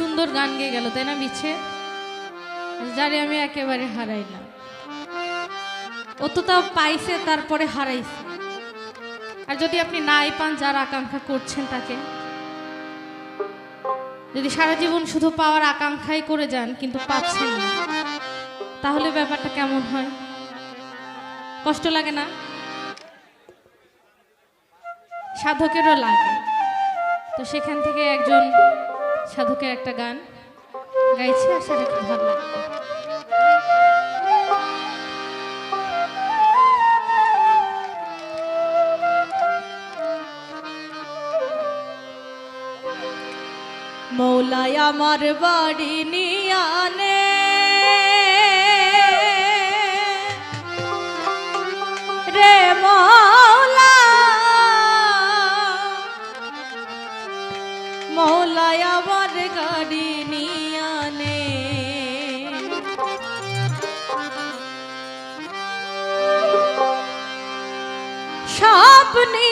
সুন্দর গান গেয়ে গেল, তাই না মিছে? যারে আমি একেবারে হারাইলাম ও তো তাও পাইছে, তারপরে হারাইছে। আর যদি আপনি নাই পান, যার আকাঙ্ক্ষা করছেন তাকে। যদি সারা জীবন শুধু পাওয়ার আকাঙ্ক্ষাই করে যান, কিন্তু পাচ্ছেন না, তাহলে ব্যাপারটা কেমন হয়? কষ্ট লাগে না? সাধকেরও লাগে। তো সেখান থেকে একজন সাধকের একটা গান গাইছে সেটা খুব ভালো মৌলাই আমার বাড়ি নিয়ানে রে মৌলা মৌলাই আমার গাড়ি নিয়ানে সব নিয়ানে